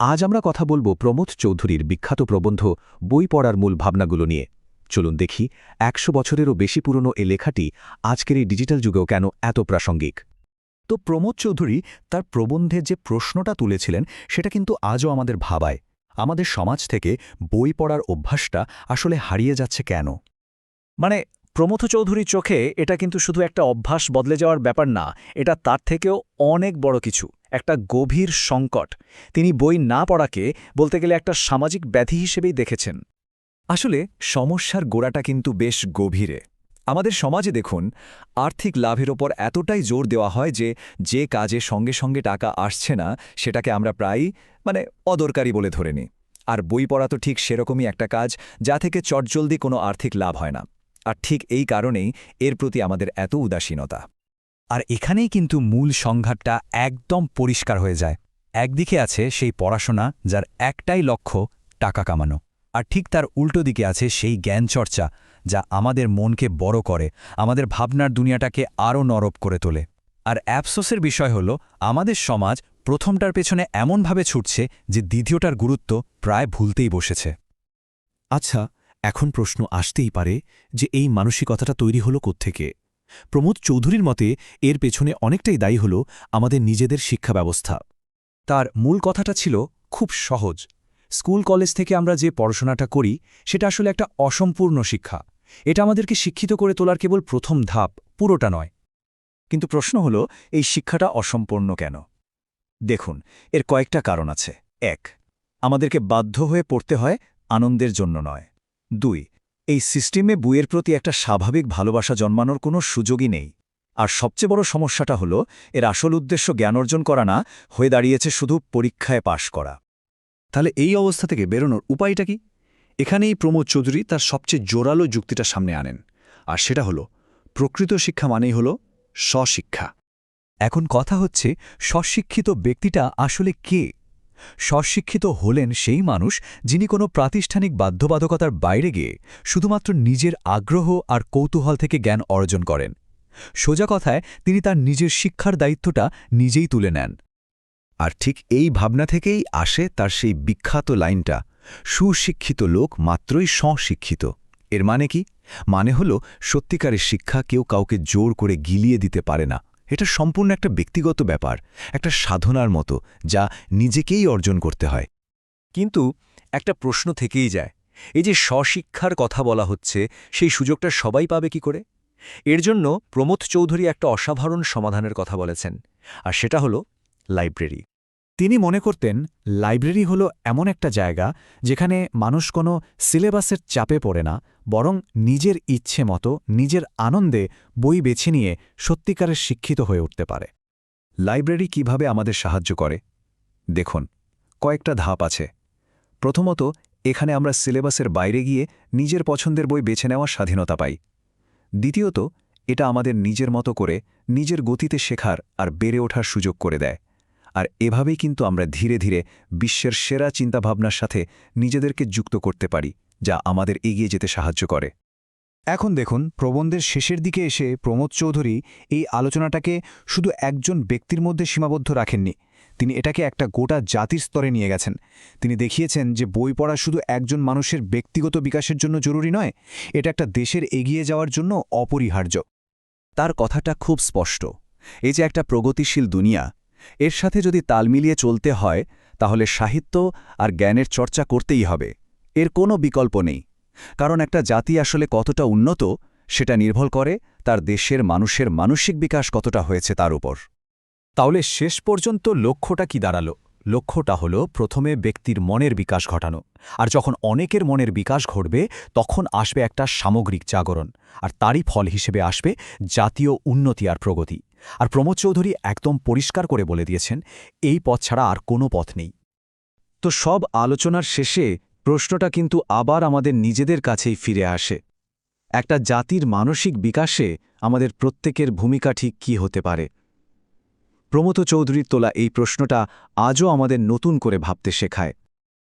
আজ আমরা কথা বলব প্রমোদ চৌধুরীর বিখ্যাত প্রবন্ধ, বই পড়ার মূল ভাবনাগুলো নিয়ে। চলুন দেখি, একশো বছরেরও বেশি পুরনো এ লেখাটি আজকের এই ডিজিটাল যুগেও কেন এত প্রাসঙ্গিক? তো প্রমোদ চৌধুরী তার প্রবন্ধে যে প্রশ্নটা তুলেছিলেন, সেটা কিন্তু আজও আমাদের ভাবায়। আমাদের সমাজ থেকে বই পড়ার অভ্যাসটা আসলে হারিয়ে যাচ্ছে কেন? মানে প্রমথ চৌধুরীর চোখে এটা কিন্তু শুধু একটা অভ্যাস বদলে যাওয়ার ব্যাপার না, এটা তার থেকেও অনেক বড় কিছু। একটা গভীর সংকট। তিনি বই না পড়াকে বলতে গেলে একটা সামাজিক ব্যাধি হিসেবেই দেখেছেন। আসলে সমস্যার গোড়াটা কিন্তু বেশ গভীরে। আমাদের সমাজে দেখুন, আর্থিক লাভের ওপর এতটাই জোর দেওয়া হয় যে যে কাজে সঙ্গে সঙ্গে টাকা আসছে না, সেটাকে আমরা প্রায়ই মানে অদরকারি বলে ধরে নিই। আর বই পড়া তো ঠিক সেরকমই একটা কাজ, যা থেকে চটজলদি কোনো আর্থিক লাভ হয় না। আর ঠিক এই কারণেই এর প্রতি আমাদের এত উদাসীনতা। আর এখানেই কিন্তু মূল সংঘাতটা একদম পরিষ্কার হয়ে যায়। একদিকে আছে সেই পড়াশোনা যার একটাই লক্ষ্য, টাকা কামানো। আর ঠিক তার উল্টো দিকে আছে সেই জ্ঞান চর্চা যা আমাদের মনকে বড় করে, আমাদের ভাবনার দুনিয়াটাকে আরও নরব করে তোলে। আর অ্যাপসোসের বিষয় হল, আমাদের সমাজ প্রথমটার পেছনে এমনভাবে ছুটছে যে দ্বিতীয়টার গুরুত্ব প্রায় ভুলতেই বসেছে। আচ্ছা এখন প্রশ্ন আসতেই পারে যে এই মানসিকতাটা তৈরি হলো কোত্থেকে? প্রমোদ চৌধুরীর মতে, এর পেছনে অনেকটাই দায়ী হল আমাদের নিজেদের শিক্ষা ব্যবস্থা। তার মূল কথাটা ছিল, খুব সহজ। স্কুল কলেজ থেকে আমরা যে পড়াশোনাটা করি, সেটা আসলে একটা অসম্পূর্ণ শিক্ষা। এটা আমাদেরকে শিক্ষিত করে তোলার কেবল প্রথম ধাপ, পুরোটা নয়। কিন্তু প্রশ্ন হল, এই শিক্ষাটা অসম্পূর্ণ কেন? দেখুন, এর কয়েকটা কারণ আছে। এক, আমাদেরকে বাধ্য হয়ে পড়তে হয় আনন্দের জন্য নয়। দুই এই সিস্টেমে বইয়ের প্রতি একটা স্বাভাবিক ভালোবাসা জন্মানোর কোনো সুযোগই নেই। আর সবচেয়ে বড় সমস্যাটা হল, এর আসল উদ্দেশ্য জ্ঞান অর্জন করা না, হয়ে দাঁড়িয়েছে শুধু পরীক্ষায় পাশ করা। তাহলে এই অবস্থা থেকে বেরোনোর উপায়টা কি? এখানেই প্রমোদ চৌধুরী তার সবচেয়ে জোরালো যুক্তিটা সামনে আনেন। আর সেটা হল, প্রকৃত শিক্ষা মানেই হল স্বশিক্ষা। এখন কথা হচ্ছে, স্বশিক্ষিত ব্যক্তিটা আসলে কে? স্বশিক্ষিত হলেন সেই মানুষ যিনি কোনো প্রাতিষ্ঠানিক বাধ্যবাধকতার বাইরে গিয়ে শুধুমাত্র নিজের আগ্রহ আর কৌতূহল থেকে জ্ঞান অর্জন করেন। সোজা কথায় তিনি তার নিজের শিক্ষার দায়িত্বটা নিজেই তুলে নেন। আর ঠিক এই ভাবনা থেকেই আসে তার সেই বিখ্যাত লাইনটা, সুশিক্ষিত লোক মাত্রই স্বশিক্ষিত। এর মানে কি? মানে হল সত্যিকারের শিক্ষা কেউ কাউকে জোর করে গিলিয়ে দিতে পারে না। এটা সম্পূর্ণ একটা ব্যক্তিগত ব্যাপার, একটা সাধনার মতো, যা নিজেকেই অর্জন করতে হয়। কিন্তু একটা প্রশ্ন থেকেই যায়, এই যে স্বশিক্ষার কথা বলা হচ্ছে, সেই সুযোগটা সবাই পাবে কি করে? এর জন্য প্রমোদ চৌধুরী একটা অসাধারণ সমাধানের কথা বলেছেন, আর সেটা হলো, লাইব্রেরি। তিনি মনে করতেন, লাইব্রেরি হল এমন একটা জায়গা যেখানে মানুষ কোনো সিলেবাসের চাপে পড়ে না, বরং নিজের ইচ্ছে মতো, নিজের আনন্দে বই বেছে নিয়ে সত্যিকারের শিক্ষিত হয়ে উঠতে পারে। লাইব্রেরি কীভাবে আমাদের সাহায্য করে? দেখুন, কয়েকটা ধাপ আছে। প্রথমত, এখানে আমরা সিলেবাসের বাইরে গিয়ে নিজের পছন্দের বই বেছে নেওয়ার স্বাধীনতা পাই। দ্বিতীয়ত, এটা আমাদের নিজের মতো করে নিজের গতিতে শেখার আর বেড়ে ওঠার সুযোগ করে দেয়। আর এভাবেই কিন্তু আমরা ধীরে ধীরে বিশ্বের সেরা চিন্তাভাবনার সাথে নিজেদেরকে যুক্ত করতে পারি, যা আমাদের এগিয়ে যেতে সাহায্য করে। এখন দেখুন, প্রবন্ধের শেষের দিকে এসে প্রমোদ চৌধুরী এই আলোচনাটাকে শুধু একজন ব্যক্তির মধ্যে সীমাবদ্ধ রাখেননি, তিনি এটাকে একটা গোটা জাতির স্তরে নিয়ে গেছেন। তিনি দেখিয়েছেন যে বই পড়া শুধু একজন মানুষের ব্যক্তিগত বিকাশের জন্য জরুরি নয়, এটা একটা দেশের এগিয়ে যাওয়ার জন্য অপরিহার্য। তার কথাটা খুব স্পষ্ট। এই যে একটা প্রগতিশীল দুনিয়া এর সাথে যদি তাল মিলিয়ে চলতে হয়, তাহলে সাহিত্য আর জ্ঞানের চর্চা করতেই হবে। এর কোনো বিকল্প নেই। কারণ একটা জাতি আসলে কতটা উন্নত, সেটা নির্ভর করে তার দেশের মানুষের মানসিক বিকাশ কতটা হয়েছে তার উপর। তাহলে শেষ পর্যন্ত লক্ষ্যটা কি দাঁড়াল? লক্ষ্যটা হলো প্রথমে ব্যক্তির মনের বিকাশ ঘটানো। আর যখন অনেকের মনের বিকাশ ঘটবে, তখন আসবে একটা সামগ্রিক জাগরণ। আর তারই ফল হিসেবে আসবে জাতীয় উন্নতি আর প্রগতি। আর প্রমোদ চৌধুরী একদম পরিষ্কার করে বলে দিয়েছেন, এই পথ ছাড়া আর কোনো পথ নেই। তো সব আলোচনার শেষে প্রশ্নটা কিন্তু আবার আমাদের নিজেদের কাছেই ফিরে আসে। একটা জাতির মানসিক বিকাশে আমাদের প্রত্যেকের ভূমিকা ঠিক কী হতে পারে? প্রমোদ চৌধুরীর তোলা এই প্রশ্নটা আজও আমাদের নতুন করে ভাবতে শেখায়।